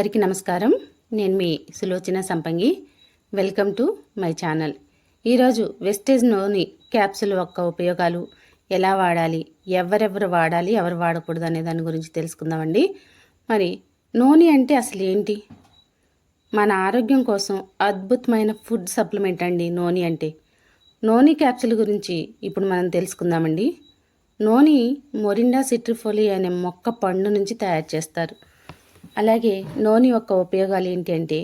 అందరికీ నమస్కారం. నేను మీ Sulochana Sampangi. Welcome to my channel. ఈరోజు వెస్టేజ్ నోని క్యాప్సుల్ యొక్క ఉపయోగాలు? ఎలా వాడాలి? ఎవరెవరు వాడాలి? ఎవరు వాడకూడదు అనే దాని గురించి తెలుసుకుందామండి. మరి నూనె అంటే అసలు ఏంటి? మన ఆరోగ్యం కోసం అద్భుతమైన ఫుడ్ సప్లిమెంట్ అండి నూనె అంటే. నూనె క్యాప్సుల్ గురించి ఇప్పుడు మనం తెలుసుకుందామండి. నూనె మొరిండా సిట్రిఫోలి అనే మొక్క పండు నుంచి తయారు చేస్తారు. అలాగే నూనె యొక్క ఉపయోగాలు ఏంటంటే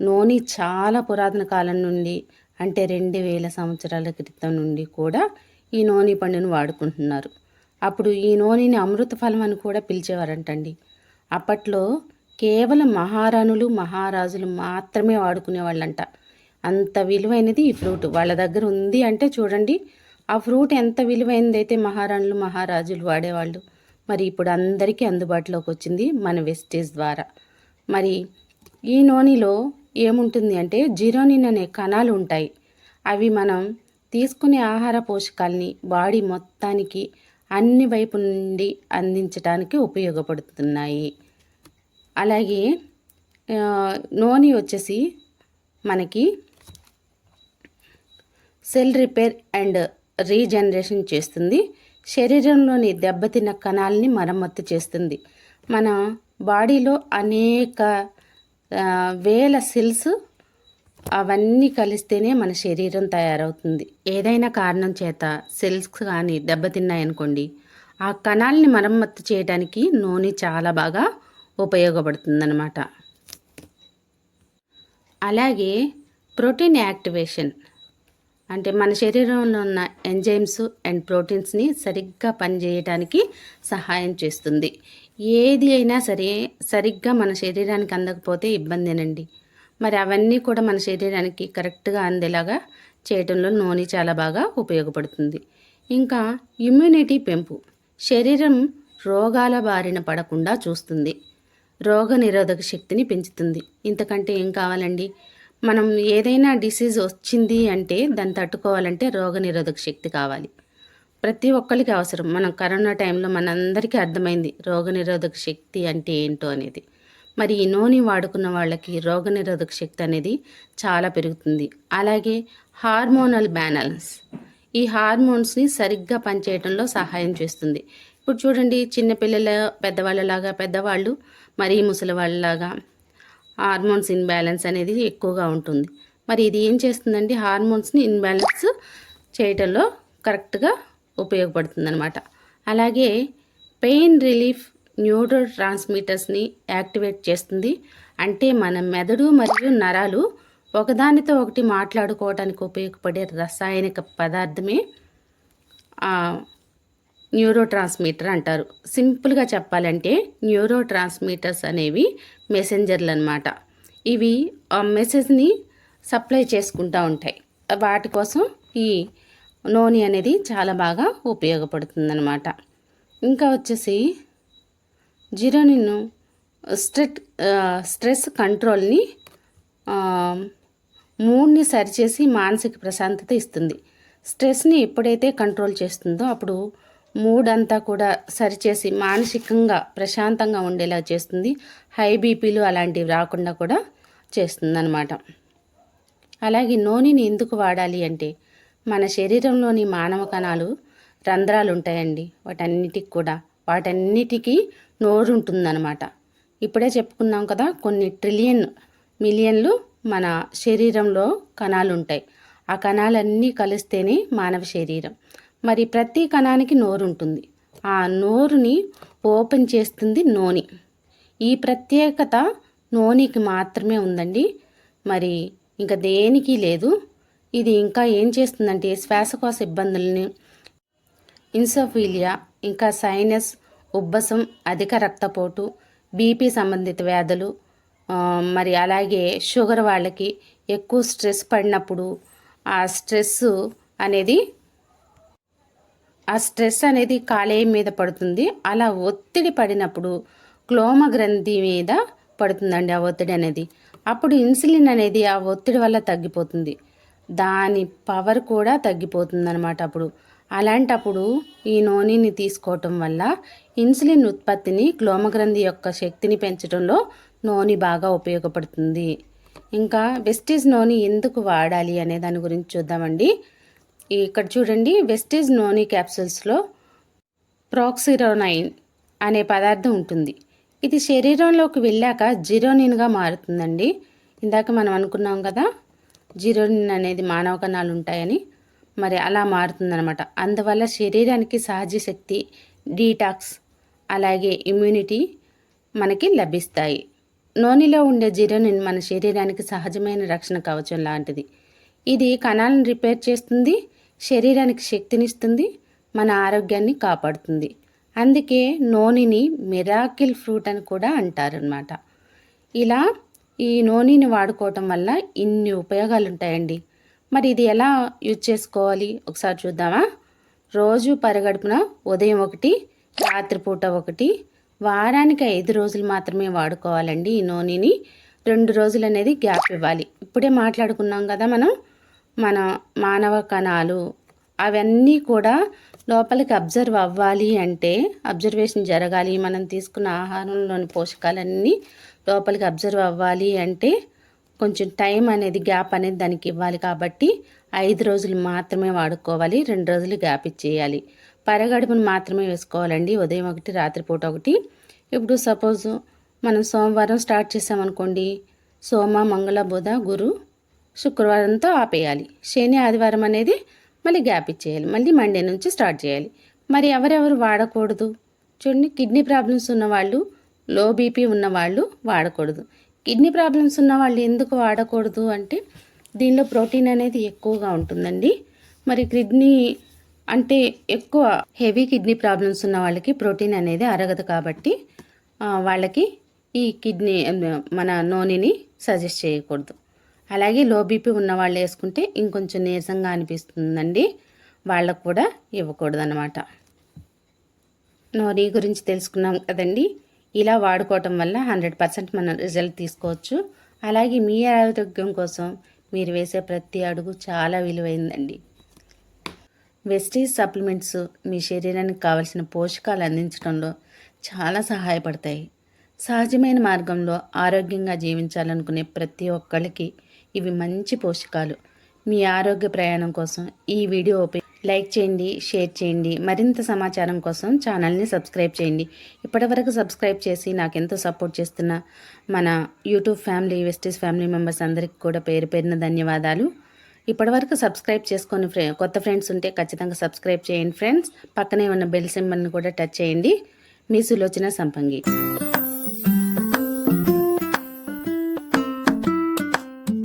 నూనె చాలా పురాతన కాలం నుండి అంటే రెండు వేల సంవత్సరాల క్రితం నుండి కూడా ఈ నూనె పండును వాడుకుంటున్నారు. అప్పుడు ఈ నూనెని అమృత ఫలం అని కూడా పిలిచేవారంటండి. అప్పట్లో కేవలం మహారాణులు మహారాజులు మాత్రమే వాడుకునేవాళ్ళంట. అంత విలువైనది ఈ ఫ్రూట్. వాళ్ళ దగ్గర ఉంది అంటే చూడండి ఆ ఫ్రూట్ ఎంత విలువైనది అయితే మహారాణులు మహారాజులు వాడేవాళ్ళు. మరి ఇప్పుడు అందరికీ అందుబాటులోకి వచ్చింది మన వెస్టేజ్ ద్వారా. మరి ఈ నూనెలో ఏముంటుంది అంటే జిరోనిన్ అనే కణాలు ఉంటాయి. అవి మనం తీసుకునే ఆహార పోషకాలని బాడీ మొత్తానికి అన్ని వైపు నుండి అందించడానికి ఉపయోగపడుతున్నాయి. అలాగే ఆ, నూనె వచ్చేసి మనకి సెల్ రిపేర్ అండ్ రీజనరేషన్ చేస్తుంది. శరీరంలోని దెబ్బతిన్న కణాలని మరమ్మత్తు చేస్తుంది. మన బాడీలో అనేక వేల సెల్స్ అవన్నీ కలిస్తేనే మన శరీరం తయారవుతుంది. ఏదైనా కారణం చేత సెల్స్ కానీ దెబ్బతిన్నాయనుకోండి ఆ కణాలని మరమ్మత్తు చేయడానికి నూనె చాలా బాగా ఉపయోగపడుతుందన్నమాట. అలాగే ప్రోటీన్ యాక్టివేషన్. అంటే మన శరీరంలో ఉన్న ఎంజైమ్స్ అండ్ ప్రోటీన్స్ని సరిగ్గా పనిచేయటానికి సహాయం చేస్తుంది. ఏది అయినా సరే సరిగ్గా మన శరీరానికి అందకపోతే ఇబ్బందేనండి. మరి అవన్నీ కూడా మన శరీరానికి కరెక్ట్గా అందేలాగా చేయటంలో నూనె చాలా బాగా ఉపయోగపడుతుంది. ఇంకా ఇమ్యూనిటీ పెంపు. శరీరం రోగాల బారిన పడకుండా చూస్తుంది. రోగ నిరోధక శక్తిని పెంచుతుంది. ఇంతకంటే ఏం కావాలండి? మనం ఏదైనా డిసీజ్ వచ్చింది అంటే దాన్ని తట్టుకోవాలంటే రోగ నిరోధక శక్తి కావాలి. ప్రతి ఒక్కరికి అవసరం. మనం కరోనా టైంలో మనందరికీ అర్థమైంది రోగ నిరోధక శక్తి అంటే ఏంటో అనేది. మరి ఈ నూనె వాడుకున్న వాళ్ళకి రోగ నిరోధక శక్తి అనేది చాలా పెరుగుతుంది. అలాగే హార్మోనల్ బ్యాలెన్స్ ఈ హార్మోన్స్ని సరిగ్గా పనిచేయడంలో సహాయం చేస్తుంది. ఇప్పుడు చూడండి చిన్నపిల్లల పెద్దవాళ్ళలాగా పెద్దవాళ్ళు మరీ ముసలి వాళ్ళలాగా హార్మోన్స్ ఇన్బ్యాలెన్స్ అనేది ఎక్కువగా ఉంటుంది. మరి ఇది ఏం చేస్తుందంటే హార్మోన్స్ని ఇన్బ్యాలెన్స్ చేయటంలో కరెక్ట్గా ఉపయోగపడుతుంది అనమాట అలాగే పెయిన్ రిలీఫ్ న్యూరో ట్రాన్స్మిటర్స్ని యాక్టివేట్ చేస్తుంది. అంటే మన మెదడు మరియు నరాలు ఒకదానితో ఒకటి మాట్లాడుకోవడానికి ఉపయోగపడే రసాయనిక పదార్థమే న్యూరో ట్రాన్స్మిటర్ అంటారు. సింపుల్గా చెప్పాలంటే న్యూరో ట్రాన్స్మిటర్స్ అనేవి మెసెంజర్లు అనమాట ఇవి ఆ మెసేజ్ని సప్లై చేసుకుంటూ ఉంటాయి. వాటి కోసం ఈ నూనె అనేది చాలా బాగా ఉపయోగపడుతుందన్నమాట ఇంకా వచ్చేసి జిరోనిన్ స్ట్రెట్ స్ట్రెస్ కంట్రోల్ని మూడ్ని సరిచేసి మానసిక ప్రశాంతత ఇస్తుంది. స్ట్రెస్ని ఎప్పుడైతే కంట్రోల్ చేస్తుందో అప్పుడు మూడ్ అంతా కూడా సరిచేసి మానసికంగా ప్రశాంతంగా ఉండేలా చేస్తుంది. హై బీపీలు అలాంటివి రాకుండా కూడా చేస్తుంది అనమాట అలాగే నూనెని ఎందుకు వాడాలి అంటే మన శరీరంలోని మానవ కణాలు రంధ్రాలు ఉంటాయండి. వాటన్నిటికి కూడా వాటన్నిటికీ నోరు ఉంటుందన్నమాట ఇప్పుడే చెప్పుకున్నాం కదా కొన్ని ట్రిలియన్ మిలియన్లు మన శరీరంలో కణాలు ఉంటాయి ఆ కణాలన్నీ కలిస్తేనే మానవ శరీరం. మరి ప్రతి కణానికి నోరు ఉంటుంది ఆ నోరుని ఓపెన్ చేస్తుంది నోని. ఈ ప్రత్యేకత నోనికి మాత్రమే ఉందండి. మరి ఇంకా దేనికి లేదు. ఇది ఇంకా ఏం చేస్తుందంటే శ్వాసకోశ ఇబ్బందుల్ని ఇన్సోఫీలియా ఇంకా సైనస్ ఉబ్బసం అధిక రక్తపోటు బీపీ సంబంధిత వ్యాధులు మరి అలాగే షుగర్ వాళ్ళకి ఎక్కువ స్ట్రెస్ పడినప్పుడు ఆ స్ట్రెస్ అనేది ఆ స్ట్రెస్ అనేది కాలేయం మీద పడుతుంది. అలా ఒత్తిడి పడినప్పుడు క్లోమ గ్రంథి మీద పడుతుందండి ఆ ఒత్తిడి అనేది. అప్పుడు ఇన్సులిన్ అనేది ఆ ఒత్తిడి వల్ల తగ్గిపోతుంది. దాని పవర్ కూడా తగ్గిపోతుంది అనమాట అప్పుడు. అలాంటప్పుడు ఈ నూనెని తీసుకోవటం వల్ల ఇన్సులిన్ ఉత్పత్తిని క్లోమగ్రంథి యొక్క శక్తిని పెంచడంలో నూనె బాగా ఉపయోగపడుతుంది. ఇంకా వెస్టీజ్ నూనె ఎందుకు వాడాలి అనే దాని గురించి చూద్దామండి. ఇక్కడ చూడండి వెస్టేజ్ నోని క్యాప్సూల్స్లో ప్రాక్సిరోనైన్ అనే పదార్థం ఉంటుంది. ఇది శరీరంలోకి వెళ్ళాక జిరోనిన్గా మారుతుందండి. ఇందాక మనం అనుకున్నాం కదా జిరోనిన్ అనేది మానవ కణాలు ఉంటాయని మరి అలా మారుతుందనమాట అందువల్ల శరీరానికి సహజ శక్తి డీటాక్స్ అలాగే ఇమ్యూనిటీ మనకి లభిస్తాయి. నోనిలో ఉండే జిరోనిన్ మన శరీరానికి సహజమైన రక్షణ కవచం లాంటిది. ఇది కణాలను రిపేర్ చేస్తుంది శరీరానికి శక్తినిస్తుంది మన ఆరోగ్యాన్ని కాపాడుతుంది. అందుకే నూనెని మిరాకిల్ ఫ్రూట్ అని కూడా అంటారనమాట ఇలా ఈ నూనెని వాడుకోవటం వల్ల ఇన్ని ఉపయోగాలు ఉంటాయండి మరి ఇది ఎలా యూజ్ చేసుకోవాలి? ఒకసారి చూద్దామా? రోజు పరగడుపున ఉదయం ఒకటి రాత్రిపూట ఒకటి వారానికి ఐదు రోజులు మాత్రమే వాడుకోవాలండి ఈ నూనెని. రెండు రోజులు అనేది గ్యాప్ ఇవ్వాలి. ఇప్పుడే మాట్లాడుకున్నాం కదా మనం. మన మానవ కణాలు అవన్నీ కూడా లోపలికి అబ్జర్వ్ అవ్వాలి అంటే అబ్జర్వేషన్ జరగాలి. మనం తీసుకున్న ఆహారంలోని పోషకాలన్నీ లోపలికి అబ్జర్వ్ అవ్వాలి అంటే కొంచెం టైం అనేది గ్యాప్ అనేది దానికి ఇవ్వాలి కాబట్టి ఐదు రోజులు మాత్రమే వాడుకోవాలి. రెండు రోజులు గ్యాప్ ఇచ్చేయాలి. పరగడుపును మాత్రమే వేసుకోవాలండి. ఉదయం ఒకటి రాత్రిపూట ఒకటి. ఇప్పుడు సపోజ్ మనం సోమవారం స్టార్ట్ చేసామనుకోండి. సోమ మంగళ బుధ గురు శుక్రవారంతో ఆపేయాలి. శని ఆదివారం అనేది మళ్ళీ గ్యాప్ ఇచ్చేయాలి. మళ్ళీ మండే నుంచి స్టార్ట్ చేయాలి. మరి ఎవరెవరు వాడకూడదు? చూడండి కిడ్నీ ప్రాబ్లమ్స్ ఉన్నవాళ్ళు లో బీపీ ఉన్నవాళ్ళు వాడకూడదు. కిడ్నీ ప్రాబ్లమ్స్ ఉన్న వాళ్ళు ఎందుకు వాడకూడదు అంటే దీనిలో ప్రోటీన్ అనేది ఎక్కువగా ఉంటుందండి. మరి కిడ్నీ అంటే ఎక్కువ హెవీ కిడ్నీ ప్రాబ్లమ్స్ ఉన్న వాళ్ళకి ప్రోటీన్ అనేది అరగదు కాబట్టి వాళ్ళకి ఈ కిడ్నీ మన నూనెని సజెస్ట్ చేయకూడదు. అలాగే లో బీపీ ఉన్న వాళ్ళు వేసుకుంటే ఇంకొంచెం నీరసంగా అనిపిస్తుందండి. వాళ్ళకు కూడా ఇవ్వకూడదనమాట నోరి గురించి తెలుసుకున్నాం కదండి. ఇలా వాడుకోవటం వల్ల హండ్రెడ్ పర్సెంట్ మనం రిజల్ట్ తీసుకోవచ్చు. అలాగే మీ ఆరోగ్యం కోసం మీరు వేసే ప్రతి అడుగు చాలా విలువైందండి. వెస్టీజ్ సప్లిమెంట్స్ మీ శరీరానికి కావలసిన పోషకాలు అందించడంలో చాలా సహాయపడతాయి. సహజమైన మార్గంలో ఆరోగ్యంగా జీవించాలనుకునే ప్రతి ఒక్కరికి ఇవి మంచి పోషకాలు. మీ ఆరోగ్య ప్రయాణం కోసం ఈ వీడియో ఓపెన్ లైక్ చేయండి షేర్ చేయండి. మరింత సమాచారం కోసం ఛానల్ని సబ్స్క్రైబ్ చేయండి. ఇప్పటివరకు సబ్స్క్రైబ్ చేసి నాకు ఎంతో సపోర్ట్ చేస్తున్న మన YouTube family Vestige family members అందరికీ కూడా పేరు పేరున ధన్యవాదాలు. ఇప్పటివరకు సబ్స్క్రైబ్ చేసుకొని ఫ్రె కొత్త ఫ్రెండ్స్ ఉంటే ఖచ్చితంగా సబ్స్క్రైబ్ చేయండి ఫ్రెండ్స్. పక్కనే ఉన్న బెల్ సింబల్ని కూడా టచ్ చేయండి. మీ సులోచన సంపంగి.